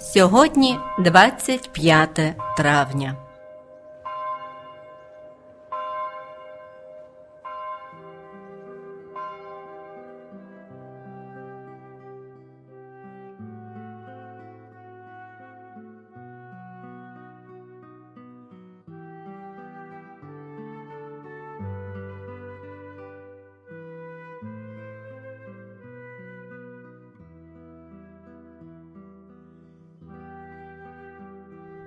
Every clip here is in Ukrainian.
Сьогодні 25 травня.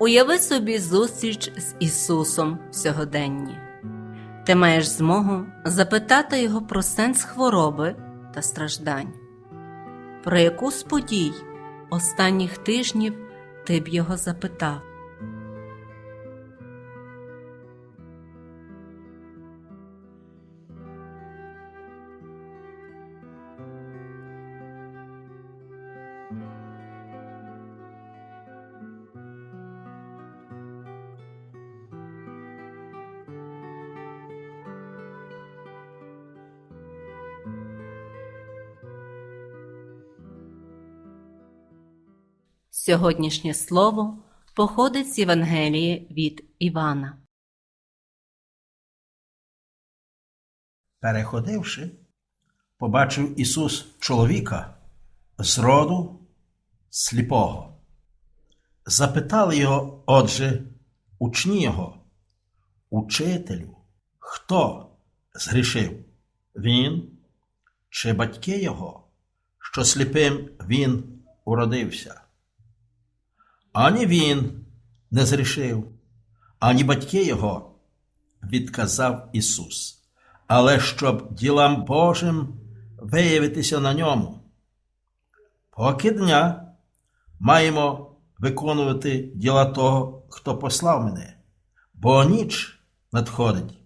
Уяви собі зустріч з Ісусом сьогоденні. Ти маєш змогу запитати Його про сенс хвороби та страждань. Про яку з подій останніх тижнів ти б його запитав? Сьогоднішнє слово походить з Євангелії від Івана. Переходивши, побачив Ісус чоловіка з роду сліпого. Запитали його, отже, учні його, учителю, хто згрішив? Він чи батьки його, що сліпим він уродився? Ані він не зрішив, ані батьки його, відказав Ісус але щоб ділам Божим виявитися на ньому. Поки дня маємо виконувати діла того, хто послав мене, бо ніч надходить,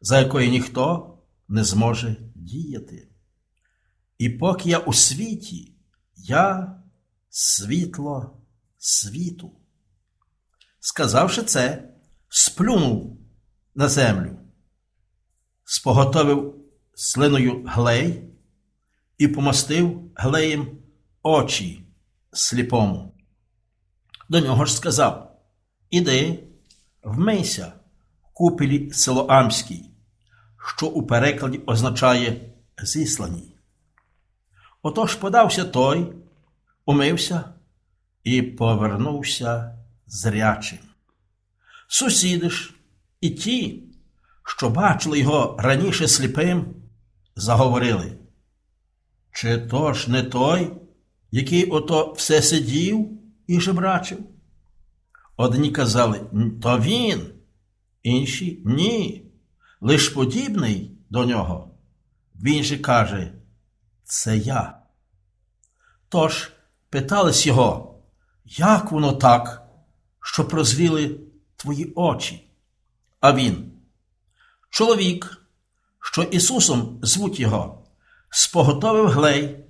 за якою ніхто не зможе діяти. І поки я у світі, я світло світу. Сказавши це, сплюнув на землю споготовив слиною глей і помастив глеєм очі сліпому. До нього ж сказав: Іди, вмийся в купелі Силоамській, що у перекладі означає зіслані. Отож подався той, умився і повернувся зрячим. Сусіди ж і ті, що бачили його раніше сліпим, заговорили. Чи то ж не той, який ото все сидів і жебрачив? Одні казали, то він, інші ні, лиш подібний до нього. Він же каже, це я. Тож питались його, як воно так, що прозвіли твої очі? А він. Чоловік, що Ісусом звуть його, споготовив глей,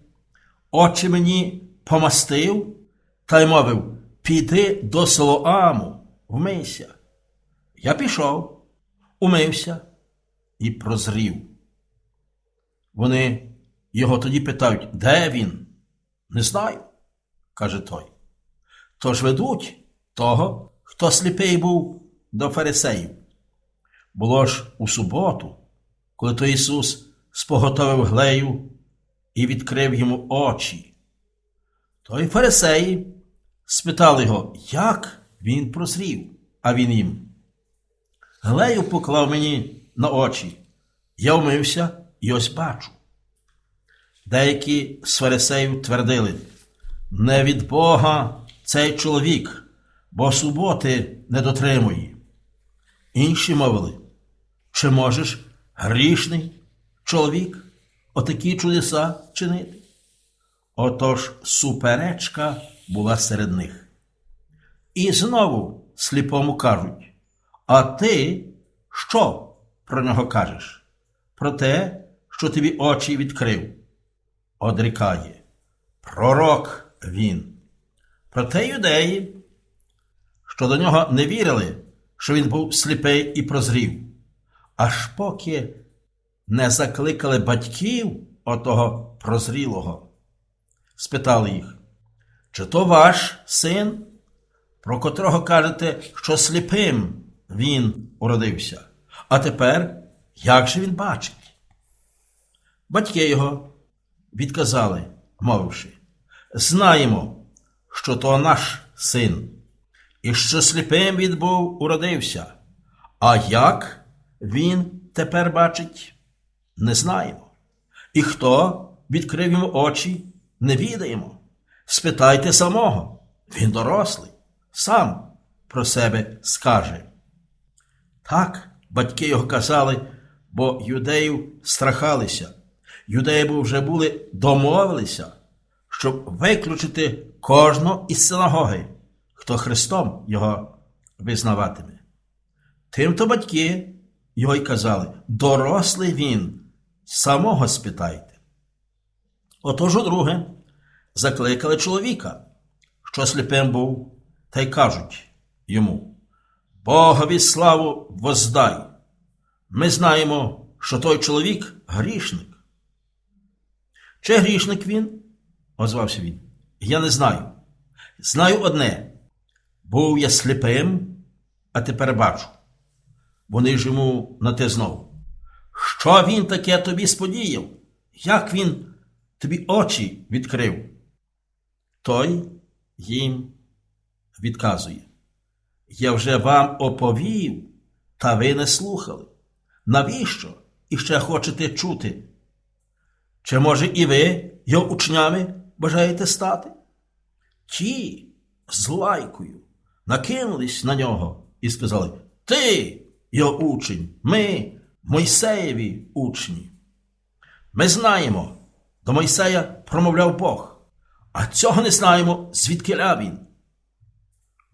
очі мені помастив та й мовив Піди до Силоаму, вмийся. Я пішов, умився і прозрів. Вони його тоді питають, де він? Не знаю, каже той. Тож ведуть того, хто сліпий був до фарисеїв. Було ж у суботу, коли то Ісус споготовив глею і відкрив йому очі. То й фарисеї спитали його, як він прозрів, а він їм. Глею поклав мені на очі. Я вмився і ось бачу. Деякі з фарисеїв твердили, не від Бога цей чоловік, бо суботи не дотримує. Інші мовили, чи можеш грішний чоловік отакі чудеса чинити? Отож суперечка була серед них. І знову сліпому кажуть: А ти що про нього кажеш? Про те, що тобі очі відкрив? Одрікає. Пророк він. Проте юдеї, що до нього не вірили, що він був сліпий і прозрів аж поки не закликали батьків отого прозрілого. Спитали їх, чи то ваш син, про котрого кажете, що сліпим він уродився. А тепер як же він бачить? Батьки його відказали, мовивши, знаємо, що то наш син, і що сліпим він був уродився. А як він тепер бачить, не знаємо. І хто відкрив йому очі, не відаємо. Спитайте самого, він дорослий, сам про себе скаже. Так, батьки його казали, бо юдеїв страхалися. Юдеї вже були домовилися, щоб виключити кожного із синагоги, хто Христом його визнаватиме. Тимто батьки його й казали, дорослий він, самого спитайте. Отож удруге закликали чоловіка, що сліпим був, та й кажуть йому: Богові славу воздай. Ми знаємо, що той чоловік грішник. Чи грішник він? Озвався він. Я не знаю. Знаю одне. Був я сліпим, а тепер бачу. Вони ж йому на те знову. Що він таке тобі сподіяв? Як він тобі очі відкрив? Той їм відказує. Я вже вам оповів, та ви не слухали. Навіщо іще хочете чути? Чи, може, і ви його учнями бажаєте стати? Ті з лайкою накинулись на нього і сказали: Ти його учень, ми Мойсеєві учні. Ми знаємо, до Мойсея промовляв Бог, а цього не знаємо, звідки він.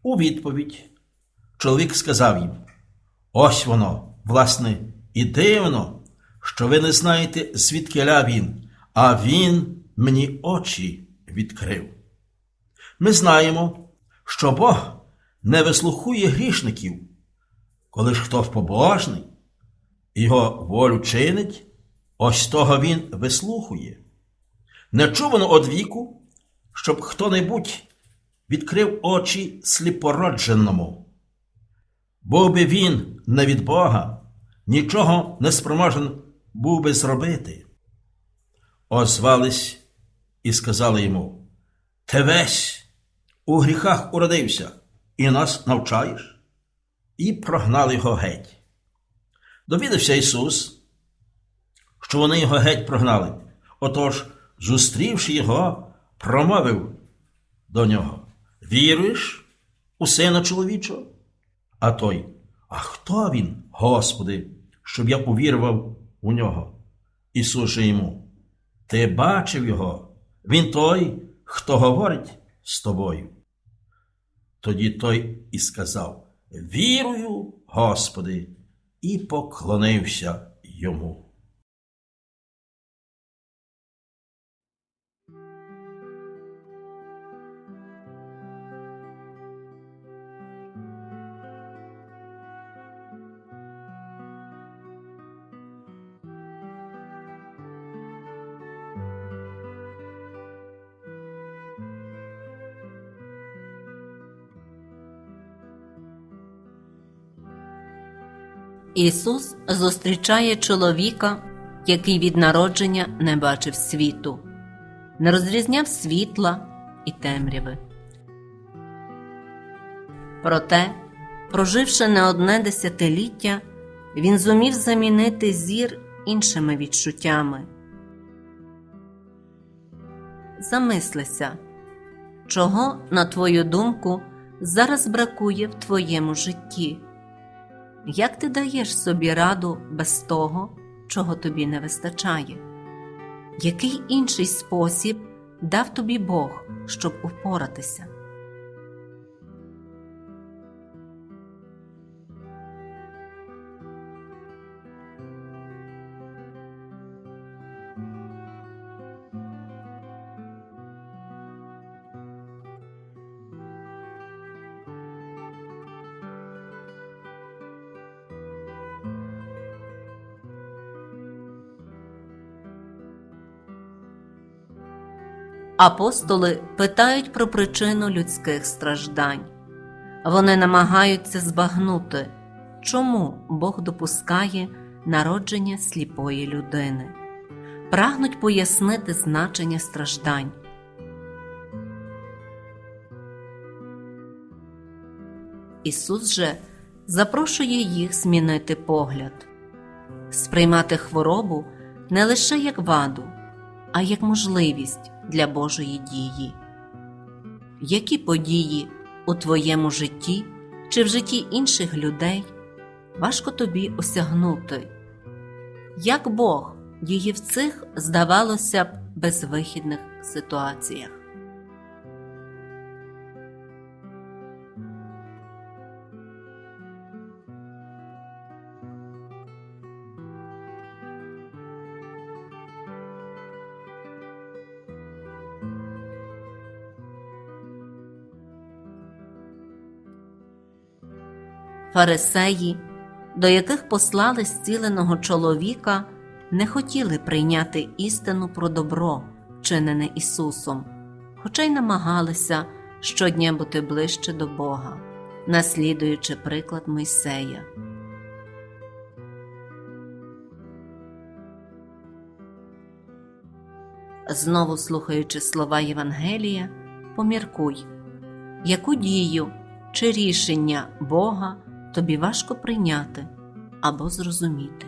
У відповідь чоловік сказав їм: Ось воно, власне, і дивно, що ви не знаєте, звідки він, а він мені очі відкрив. Ми знаємо, що Бог не вислухує грішників, коли ж хто побожний, його волю чинить, ось того він вислухує. Не чувано од віку, щоб хто-небудь відкрив очі сліпородженому. Був би він не від Бога, нічого не спроможен був би зробити. Озвались і сказали йому: Ти весь у гріхах уродився і нас навчаєш? І прогнали його геть. Довідався Ісус, що вони його геть прогнали. Отож, зустрівши його, промовив до нього: Віруєш у сина чоловічого? А той, а хто він, Господи, щоб я увірував у нього? Ісус же йому, ти бачив його, він той, хто говорить з тобою. Тоді той і сказав: Вірую, Господи, і поклонився йому. Ісус зустрічає чоловіка, який від народження не бачив світу, не розрізняв світла і темряви. Проте, проживши не одне десятиліття, він зумів замінити зір іншими відчуттями. Замислися, чого, на твою думку, зараз бракує в твоєму житті. Як ти даєш собі раду без того, чого тобі не вистачає? Який інший спосіб дав тобі Бог, щоб упоратися? Апостоли питають про причину людських страждань. Вони намагаються збагнути, чому Бог допускає народження сліпої людини, прагнуть пояснити значення страждань. Ісус же запрошує їх змінити погляд, сприймати хворобу не лише як ваду, а як можливість для Божої дії. Які події у твоєму житті чи в житті інших людей важко тобі осягнути? Як Бог діє в цих, здавалося б, безвихідних ситуаціях? Фарисеї, до яких послали зціленого чоловіка, не хотіли прийняти істину про добро, вчинене Ісусом, хоча й намагалися щодня бути ближче до Бога, наслідуючи приклад Мойсея. Знову слухаючи слова Євангелія, поміркуй, яку дію чи рішення Бога тобі важко прийняти або зрозуміти.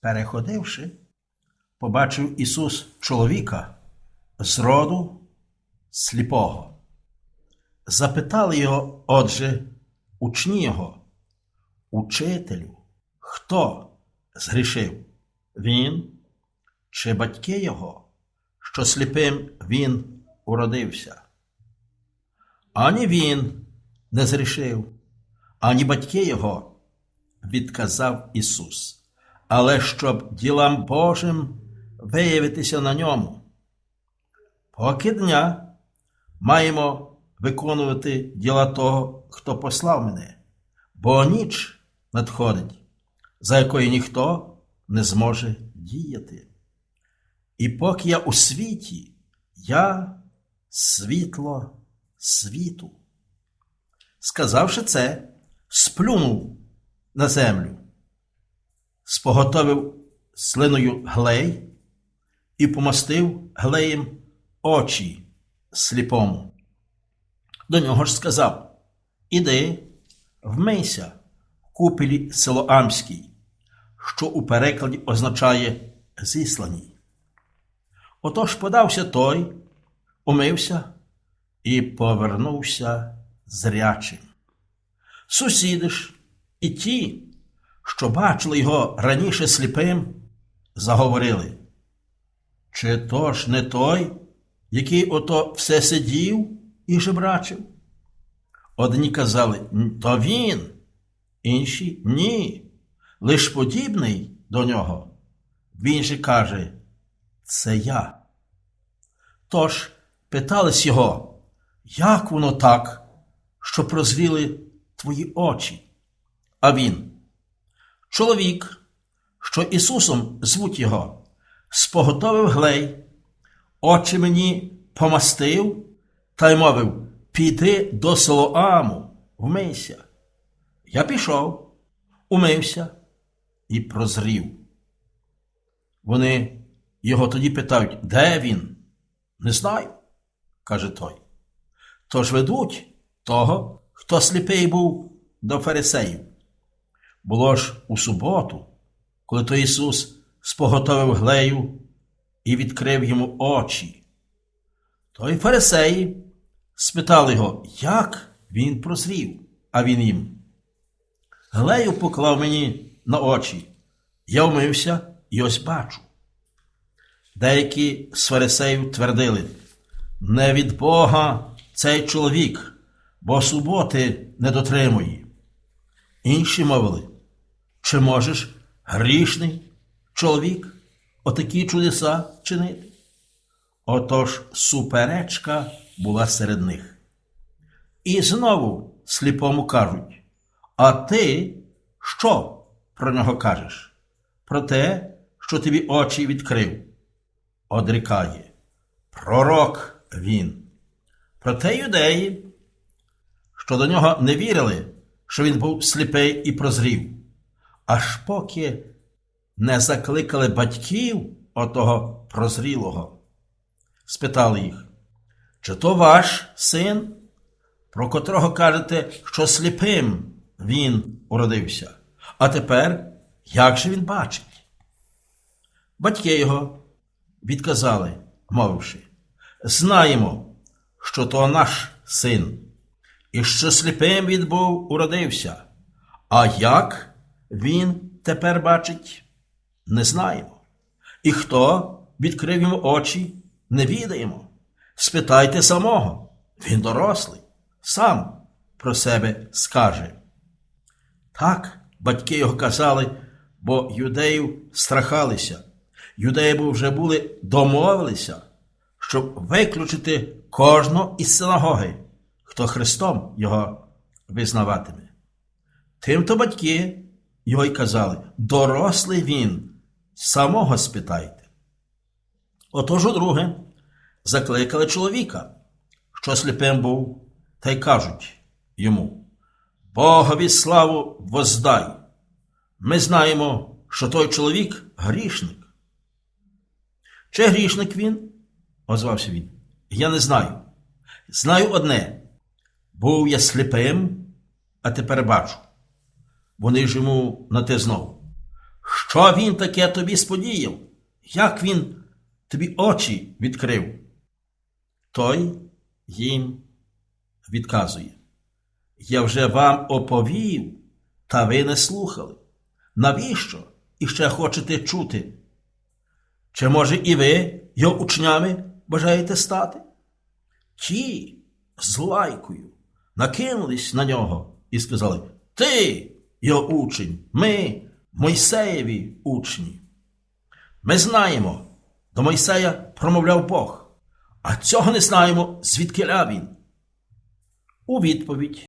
Переходивши, побачив Ісус чоловіка з роду сліпого. Запитали його, отже, учні його, учителю, хто згрішив? Він чи батьки його, що сліпим він уродився? Ані він не згрішив, ані батьки його, відказав Ісус але щоб ділам Божим виявитися на ньому. Поки дня маємо виконувати діла того, хто послав мене, бо ніч надходить, за якою ніхто не зможе діяти. І поки я у світі, я світло світу. Сказавши це, сплюнув на землю споготовив слиною глей і помастив глеєм очі сліпому. До нього ж сказав: Іди, вмийся в купелі Силоамській, що у перекладі означає зіслані. Отож подався той, умився і повернувся зрячим. Сусіди ж і ті, що бачили його раніше сліпим, заговорили. Чи то ж не той, який ото все сидів і жебрачив? Одні казали, то він, інші ні, лиш подібний до нього. Він же каже, це я. Тож питались його, як воно так, що прозріли твої очі? А він. Чоловік, що Ісусом звуть його, споготовив глей, очі мені помастив та й мовив Піди до Солоаму, вмийся. Я пішов, умився і прозрів. Вони його тоді питають, де він? Не знаю, каже той. Тож ведуть того, хто сліпий був до фарисеїв. Було ж у суботу, коли то Ісус споготовив глею і відкрив йому очі. То й фарисеї спитали його, як він прозрів, а він їм. Глею поклав мені на очі. Я вмився і ось бачу. Деякі з фарисеїв твердили, не від Бога цей чоловік, бо суботи не дотримує. Інші мовили, чи можеш грішний чоловік отакі чудеса чинити? Отож суперечка була серед них. І знову сліпому кажуть: А ти що про нього кажеш? Про те, що тобі очі відкрив. Одрікає. Пророк він. Проте юдеї, що до нього не вірили, що він був сліпий і прозрів, аж поки не закликали батьків отого прозрілого. Спитали їх, чи то ваш син, про котрого кажете, що сліпим він уродився, а тепер як же він бачить? Батьки його відказали, мовивши, знаємо, що то наш син, і що сліпим він був уродився. А як він тепер бачить, не знаємо. І хто відкрив йому очі, не відаємо. Спитайте самого, він дорослий, сам про себе скаже. Так, батьки його казали, бо юдеїв страхалися. Юдеї бо вже були домовилися, щоб виключити кожного із синагоги, хто Христом його визнаватиме. Тимто батьки його й казали, дорослий він, самого спитайте. Отож удруге закликали чоловіка, що сліпим був, та й кажуть йому: Богові славу воздай. Ми знаємо, що той чоловік грішник. Чи грішник він? озвався він. Я не знаю. Знаю одне. Був я сліпим, а тепер бачу. Вони ж йому на те знову. Що він таке тобі сподіяв? Як він тобі очі відкрив? Той їм відказує. Я вже вам оповів, та ви не слухали. Навіщо іще хочете чути? Чи може і ви його учнями бажаєте стати? Ті з лайкою накинулись на нього і сказали: Ти його учень, ми Мойсеєві учні. Ми знаємо, до Мойсея промовляв Бог, а цього не знаємо, звідки він. У відповідь